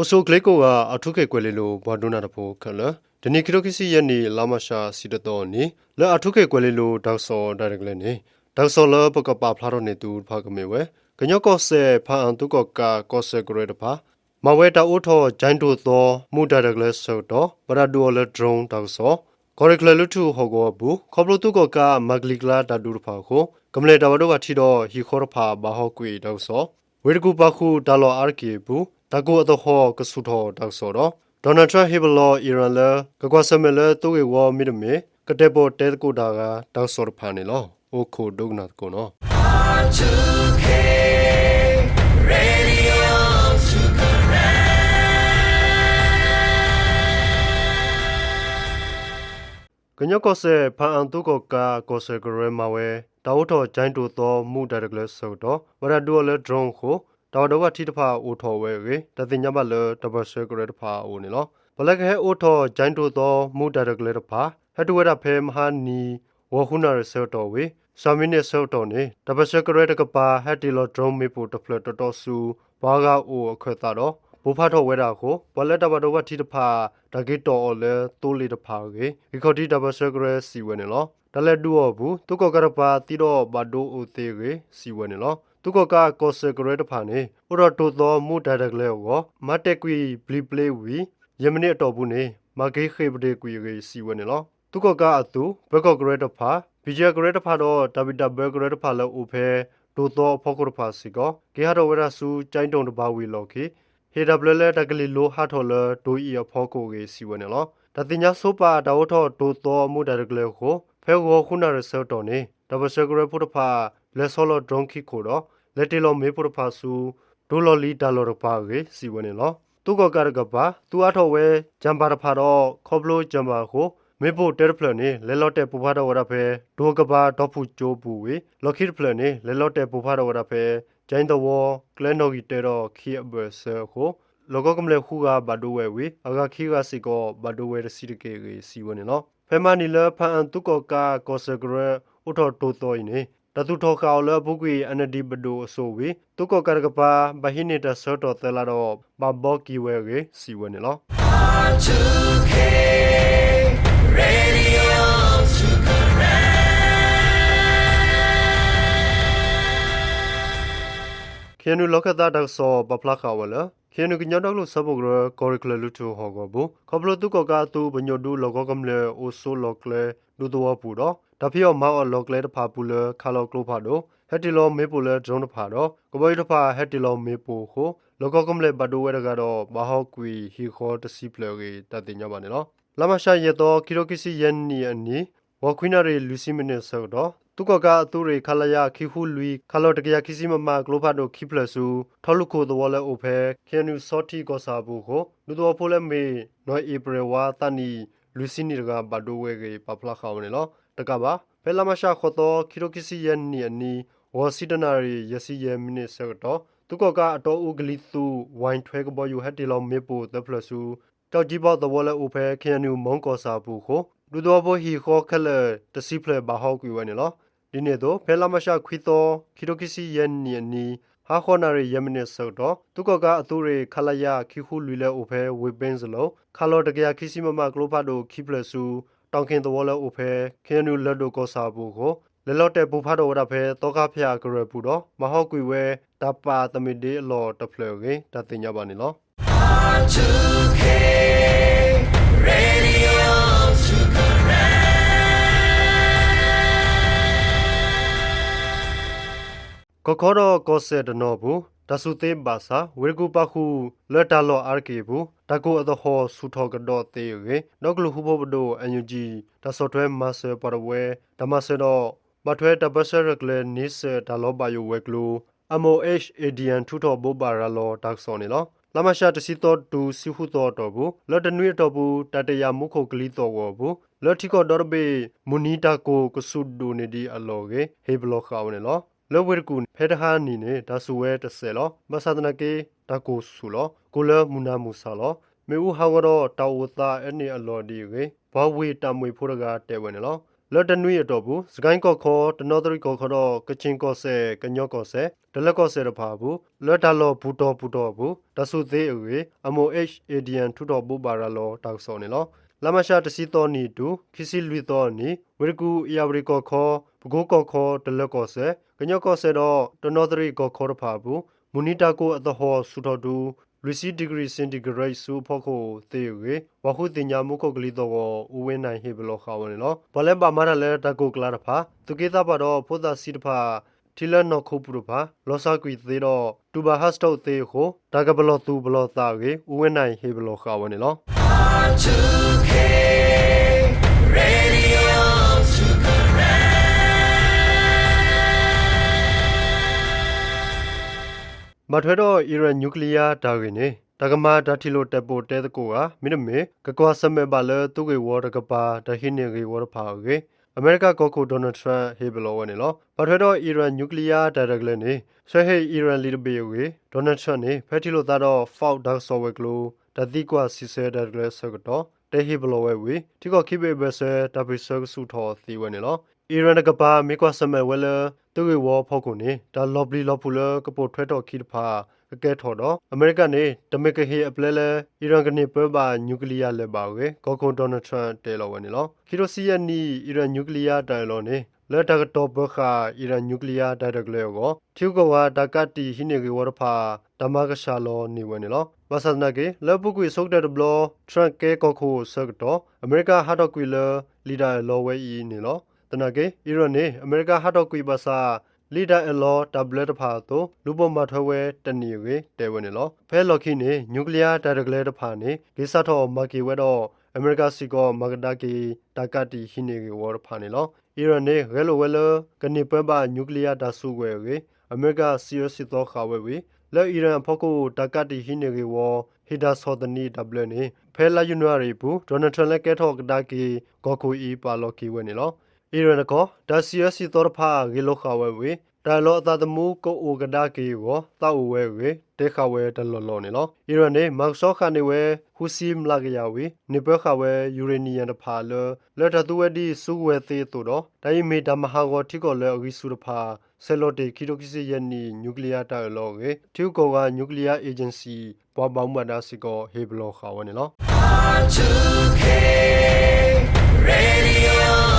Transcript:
အိုဆိုကလေးကိုကအထုကေကွယ်လေလိုဘွာဒိုနာတဖိုခလဒနီကရိုကီစီယနီလာမရှာစီတတော်နီလဲအထုကေကွယ်လေလိုဒေါက်ဆောဒါရကလနေဒေါက်ဆောလပကပါဖလာတော့နေတူဖာကမေဝဲကညောကောဆေဖာအန်တုကောကာကောဆေဂရဒဖာမဝဲတာအိုထောဂျိုင်းတိုသောမူဒါရကလဆောတော့ဘရာဒူလဒရုံဒေါက်ဆောကော်ရကလလူတူဟောကောဘူးခေါပလိုတုကောကာမဂလီကလာတာဒူဖာကိုကမလေတာဝဒကထီတော့ဟီခေါရဖာဘာဟောကွေဒေါက်ဆောဝေဒကူပါခုဒါလောအာကေဘူး တကူအတော့ဟောကဆုထောတောက်စောတော့ဒေါ်နယ်ထရန့်ဟေဘလောအီရန်လကကွာဆမလတူဝေဝမီဒမေကတဲ့ပေါ်တဲကိုဒါကတောက်စောဖာနေလောအိုခိုဒုဂနာကိုနော် R2K Radio to connect. ကညကောဆေဖန်အန်တုကောကာကောဆေဂရမဝဲတောက်ထောဂျိုင်းတူသောမူဒါရကလဆောတော့ဝရဒူလဒရုံကို တောက်တော့ကထိတဖာအိုထော်ဝဲကေတသိညမလတဘဆေဂရတဖာအိုနေလောဘလကဟဲအိုထော်ဂျိုင်းတူသောမူဒါရကလတဖာဟတ်ဝဲရဖဲမဟာနီဝခုနာရဆောတော်ဝေဆာမင်းနဲ့ဆောတော်နေတဘဆေဂရတကပါဟတ်တီလောဒရုံမေပူတဖလတတော်ဆူဘာဂါအိုအခွတ်တာတော့ဘူဖတ်တော်ဝဲတာကိုဘလက်တဘတော်ကထိတဖာတကိတော်အော်လဲတိုးလီတဖာကေဒီခေါတီတဘဆေဂရစီဝဲနေလောတလက်ဒူအောဘူးတုကောကရပါတီတော့ဘဒိုအိုသေးကေစီဝဲနေလော တုကကကောစဂရတဖာနေဥရတိုသောမူဒါဒကလေကိုမတက်ကွီဘလီပလေဝီယမနီအတော်ဘူးနေမဂေခေပဒေကွီရေစီဝနေလောတုကကအတူဘကောဂရတဖာဘီဂျဂရတဖာတော့ဒဗီတာဘဂရတဖာလောဥဖဲတိုသောဖောကရဖာစီကောကေဟာတော်ဝရဆူကျိုင်းတုံတဘာဝီလောခေဟေဒဘလလေတကလီလိုဟာထော်လဒိုအီဖောကိုရေစီဝနေလောတတိညာဆိုပါတောထောတိုသောမူဒါဒကလေကိုဖဲကိုခုနာရဆောတော်နေဒဘဆဂရဖုတဖာလက်ဆောလဒရုန်ခိကိုတော့ လက်တီလောမေပုရဖာဆူဒိုလောလီဒါလောရပါကေစီဝနေလောသူကကရကပါသူအထောဝဲဂျမ်ပါရဖာတော့ခေါပလိုဂျမ်ပါကိုမေဖို့တဲဖလနေလဲလော့တဲပူဖာတော့ဝရဖဲဒိုကပါဒေါဖူဂျိုးပူဝေလော်ခိဖလနေလဲလော့တဲပူဖာတော့ဝရဖဲဂျိုင်းတော်ဝကလန်နိုဂီတဲတော့ခီအဘဆာကိုလောကကမလေခူကဘဒိုဝဲဝေအဂါခီကစီကိုဘဒိုဝဲစီတကေကေစီဝနေလောဖဲမနီလဖန်တုကကာကောစဂရဥထောတိုတိုင်းနေ တတုထောကောလဘုကွေအနဒီဘဒိုအဆိုဝေတုကကရကပါဘဟိနေတဆောတော်တလာတော့ဘဘောကီဝဲကေစီဝနေလော R2K Radio to connect. ခေနုလောကတာဒက်ဆောပပလခါဝလခေနုကညတော့လို့စပုဂရကော်ရီကလလူတူဟောကောဘူခပလတုကကတူဘညိုဒူလောကကမလေအိုဆိုလောကလေဒူတော်ပူတော့ တဖီယောမောက်လောကလေတဖာပူလခါလောကလိုဖာတော့ဟက်တီလောမေပူလေဒရုန်းတဖာတော့ကဘိုတဖာဟက်တီလောမေပူခိုလောကကမလေဘဒိုဝဲတကတော့မဟောက်ကွီဟီခေါ်တစီပလကေတတိညပါနေလောလမရှာရတော့ကီရိုကီစီယန်နီအနီဝခွိနာရီလူစီမင်းဆောတော့တုကကအတူရိခလယခိခုလူခလောတကရခိစီမမဂလိုဖာဒိုခိပလဆူထောလုခိုသောလဲအိုဖဲခေနူစောတီကောစာဘူးကိုလူတော်ဖိုလဲမေနော်ဧပြီဝါတနီလူစီနီကဘဒိုဝဲကေပပလာခေါနေလော တကပါဖဲလာမရှာခေါ်တော့ခိရိုခိစီယန်နီအနီဝစီဒနာရီယစီယမီနစ်ဆောတော့တုကကအတော်ဥဂလီသူဝိုင်းထွဲကပေါ်ယူဟက်တီလောမေပိုသဖလဆူတောက်ကြီးပေါသောလဲအိုဖဲခေနူမုံကောစာဘူးကိုလူတော်ဖိုဟီခေါ်ခလဲတစီဖလဲဘာဟောက်ကွေဝဲနေလောဒီနေ့တော့ဖဲလာမရှာခွီတော့ခီတိုကီစီယန်နီနီဟာခေါနာရီယမနစ်ဆော့တော့သူကကအတူရီခလာယခိခုလူလဲအိုဖဲဝေပင်းစလုံးခါလောတကရခိစီမမကလိုဖာဒိုခိပလဆူ တောင်ခင်တော်လဲအိုဖဲခေနူလက်ဒိုကောစာဘူးကိုလဲလော့တဲ့ပူဖာဒိုရဖဲတောကဖျာကရပူတော့မဟောက်ကွေဝဲတပါတမီဒီအလော်တဖလေကေတတင်ညပါနေလော R2K Radio to connect. ကခေါ်တော့ကောဆေဒနောဘူး တဆုသေးပါစာဝေကူပခုလက်တလောအာကေဘူးတကူအသဟောဆူထောကတော့သေးရေနောက်ကလူဟုဘဘဒိုအန်ယူဂျီတဆော့ထွဲမဆပရဝဲဓမ္မဆေတော့မထွဲတပဆရကလနိစဒါလောဘယဝဲကလူ MOH ADN ထူထောဘောဘာရလောတက်ဆောနေလောလမရှာတစီတော့တူစီဟုတော့တော့ဘူးလော်တနွေတော့ဘူးတတရာမုခုတ်ကလီတော့ဝဘူးလော်တီကောဒေါ်ဘေမူနီတာကိုကဆုဒိုနေဒီအလောကေဟေဘလောခေါနေလော လောဝဲကူဖဲတဟာနီနေဒါဆူဝဲတဆဲလောမဆဒနာကေဒါကိုဆူလောကိုလမူနာမူဆာလောမေဦးဟောင်းတော့တောက်ဝသားအဲ့နေအလော်ဒီကေဘဝေတမွေဖိုးရကတဲဝဲနေလောလလော်တနွေတော့ဘူးစကိုင်းကော့ခေါ်တနော်တရီကော့ခေါ်တော့ကချင်းကော့ဆဲကညော့ကော့ဆဲဒလက်ကော့ဆဲတဖာဘူးလော်တလော်ဘူးတော်ဘူးတော်ဘူးတဆုသေးအဝေအမို H ADN ထူတော်ဘူးပါရလောတောက်စောနေလောလမရှာတစီတော်နီတူခီစီလူတော်နီဝရကူအယာဝရီကော့ခေါ်ဘကိုကော့ခေါ်ဒလက်ကော့ဆဲ ကညော့ကော့ဆဲတော့တနော်တရီကော့ခေါ်တဖာဘူးမူနီတာကိုအသဟောဆူတော်တူ Lucy degree centigrade စုဖို့ကိုသေဝေဝခုတင်ညာမှုကိုကလေးတော့ဦးဝင်းနိုင်ဟေဘလောခါဝင်လောဘလဲပါမရလဲတကိုကလာတဖာသူကေတာပါတော့ဖိုသာစီတဖာတီလနော့ခုပရဖာလောဆာကွီသေးတော့တူဘာဟတ်စတုတ်သေးကိုဒါကဘလောသူဘလောသားကေဦးဝင်းနိုင်ဟေဘလောခါဝင်လော R2K Radio မထွဲတော့အီရန်နျူကလ িয়ার တာဂင်နေတကမာဒါတီလိုတက်ပိုတဲတကိုကမင်းမေကကွာစမဲပါလေသူကေဝရကပါတဟိနေကေဝရဖာကေအမေရိကကောကိုဒေါ်နယ်ထရန့်ဟေဘလောဝနေလောမထွဲတော့အီရန်နျူကလ িয়ার ဒါရဂလနေဆွဲဟေအီရန်လီဒဘေယကေဒေါ်နယ်ထရန့်နေဖက်တီလိုသားတော့ fault dark software ကလိုတတိကွာစီဆဲဒါရဂလဆကတော့တေဟေဘလောဝဲဝေတီကောခိဘေဘဆဲတပိဆဆူထောသီဝနေလောအီရန်ကပါမေကွာစမဲဝဲလ သူကေဝဖောက်ကုန်နေဒါလော်ဘလီလော်ပူလကပိုထွဲတော့ခိတဖာ ကကဲထော်တော့အမေရိကန်နေတမကဟေအပလဲလဲအီရန်ကနေပွဲပါနျူကလ িয়ার လဲပါဝေကောကွန်ဒေါ်နယ်ထရန့်တဲလော်ဝင်နော်ခီရိုစီယန်နီအီရန်နျူကလ িয়ার တိုင်လော်နေလက်တကတော့ဘခာအီရန်နျူကလ িয়ারတိုင်တကလေကိုထျူကောဒါကတီဟိနေကေဝရဖာဓမ္မကရှာလောနေဝင်နော်မဆဒနာကေလပုကွေဆုတ်တဲ့ဘလောထရန့်ကဲကောခိုဆက်တော့အမေရိကဟာတော့ကွေလလီဒါလော်ဝဲအီနေလော တနာကေအီရန်နေအမေရိကဟာတော့ကွေပါစာလီဒါအလောတဘလက်တဖာတော့လူပေါ်မှာထွဲဝဲတနီဝေတဲဝင်နော်ဖဲလော်ခိနေနျူကလ িয়ার တာတကလေးတဖာနေဂိစထောမာကီဝဲတော့အမေရိကစီကောမဂဒါကီတာကတီဟိနေကေဝရဖာနေလောအီရန်နေဂဲလိုဝဲလကနေပွဲပါနျူကလ িয়ার တာဆုဝဲဝေအမေရိကစီယစီတော့ခါဝဲဝေလဲအီရန်ဖောက်ကိုတာကတီဟိနေကေဝဟီဒါဆောဒနီဒဘလနေဖဲလာယူနရီဘူးဒေါ်နယ်ထရန့်လက်ကဲထော့ကဒါကီဂေါကိုအီပါလော်ကီဝဲနေလော အီရန်ကောဒါစီယစီတော့ဖာဂေလိုခါဝဲဝေဒါလောအသာတမှုကိုအိုကဒါကီကိုတောက်ဝဲဝေတေခဝဲတလော်လော်နေလောအီရန်နေမောက်ဆောခါနေဝဲဟူစီမလာကရဝေနေပခဝဲယူရေနီယံတဖာလလက်တသူဝဲဒီစုဝဲသေးတူတော့ဒိုင်မီဒမဟာကိုတိကိုလဲအဂီစုတဖာဆယ်လော်တေကီတိုကီစီယန်နီနျူကလ িয়ার တာလောကေတူကောကနျူကလ িয়ারအေဂျင်စီပွားပေါင်းမဒါစီကိုဟေဘလောခါဝဲနေလော R2K Radio